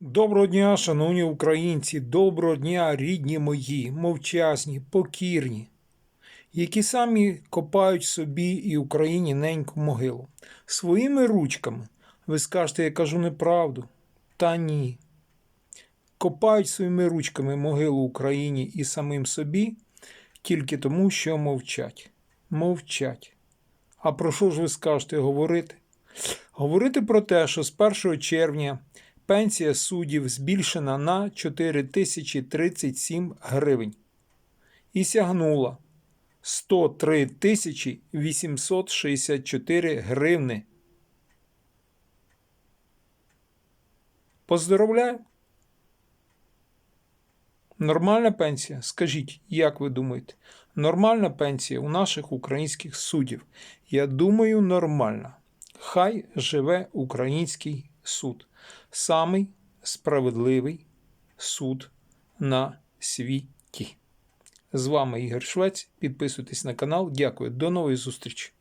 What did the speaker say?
Доброго дня, шановні українці, доброго дня, рідні мої, мовчазні, покірні, які самі копають собі і Україні неньку могилу. Своїми ручками. Ви скажете, я кажу неправду. Та ні. Копають своїми ручками могилу Україні і самим собі тільки тому, що мовчать. Мовчать. А про що ж ви скажете говорити? Говорити про те, що з 1 червня пенсія суддів збільшена на 4037 гривень і сягнула 103 тисячі 864 гривни. Поздоровляю. Нормальна пенсія? Скажіть, як ви думаєте? Нормальна пенсія у наших українських суддів? Я думаю, нормальна. Хай живе український суд. Самий справедливий суд на світі. З вами Ігор Швець. Підписуйтесь на канал. Дякую. До нової зустрічі.